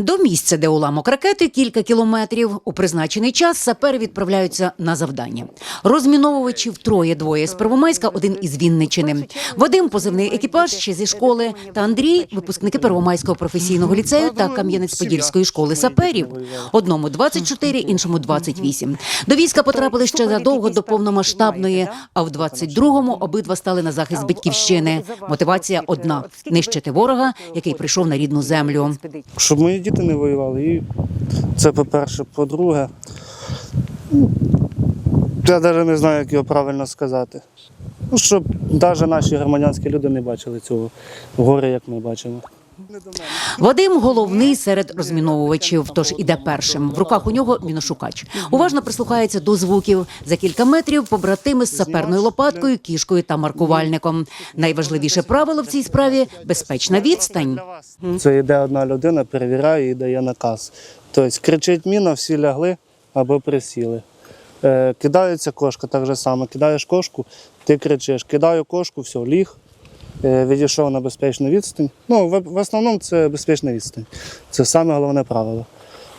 До місця, де уламок ракети, кілька кілометрів. У призначений час сапери відправляються на завдання. Розміновувачів троє двоє з Первомайська, один із Вінничини. Вадим, позивний екіпаж ще зі школи. Та Андрій, випускники Первомайського професійного ліцею та Кам'янець-Подільської школи саперів. Одному 24, іншому 28. До війська потрапили ще задовго до повномасштабної. А в 22-му обидва стали на захист батьківщини. Мотивація одна нищити ворога, який прийшов на рідну землю. Щоб мої діти не воювали. І це по-перше. По-друге, я навіть не знаю, як його правильно сказати. Ну, щоб навіть наші громадянські люди не бачили цього горя, як ми бачимо. Вадим головний серед розміновувачів, тож іде першим. В руках у нього міношукач. Уважно прислухається до звуків. За кілька метрів побратими з саперною лопаткою, кішкою та маркувальником. Найважливіше правило в цій справі безпечна відстань. Це йде одна людина, перевіряє і дає наказ. Тобто кричить міна, всі лягли або присіли. Е, кидається кошка, так же само. Кидаєш кошку, ти кричиш, кидаю кошку, все, ліг, відійшов на безпечну відстань. Ну, в, в основному це безпечна відстань. Це саме головне правило.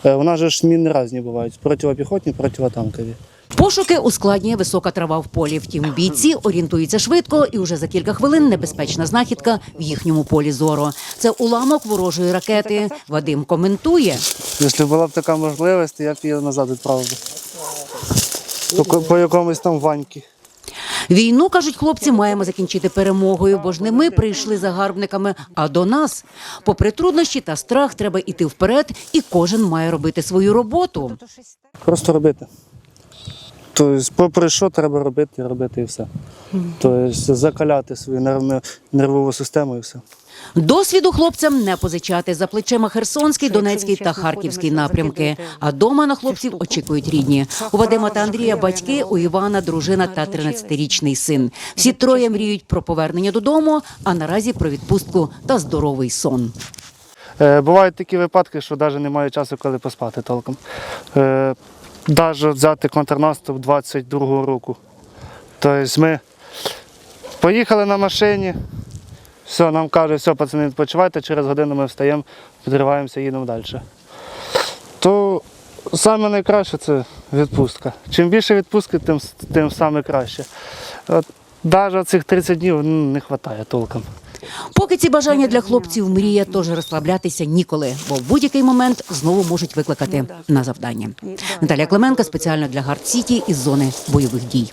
Е, у нас же ж міни різні бувають: противопіхотні, противотанкові. Пошуки ускладнює висока трава в полі. Втім, бійці орієнтуються швидко, і вже за кілька хвилин небезпечна знахідка в їхньому полі зору. Це уламок ворожої ракети. Вадим коментує. Якщо була б така можливість, я б її назад відправив. По, по якомусь там ваньки. Війну кажуть хлопці, маємо закінчити перемогою, бо ж не ми прийшли загарбниками, а до нас. Попри труднощі та страх, треба йти вперед, і кожен має робити свою роботу. Просто робити. Тобто, попри що треба робити, робити і все. Тобто закаляти свою нервну- нервову систему і все. Досвіду хлопцям не позичати за плечима Херсонський, Донецький та Харківський напрямки. А дома на хлопців очікують рідні. У Вадима та Андрія батьки, у Івана дружина та 13-річний син. Всі троє мріють про повернення додому, а наразі про відпустку та здоровий сон. Е, бувають такі випадки, що навіть немає часу, коли поспати толком. Е, навіть взяти контрнаступ 22-го року. Тобто ми поїхали на машині, все, нам кажуть, все, пацани, відпочивайте, через годину ми встаємо, підриваємося, їдемо далі. То саме найкраще це відпустка. Чим більше відпустки, тим, тим саме краще. От, навіть цих 30 днів ну, не вистачає толком. Поки ці бажання для хлопців мрія, тож розслаблятися ніколи, бо в будь-який момент знову можуть викликати на завдання. Наталія Клименко спеціально для Гард Сіті із зони бойових дій.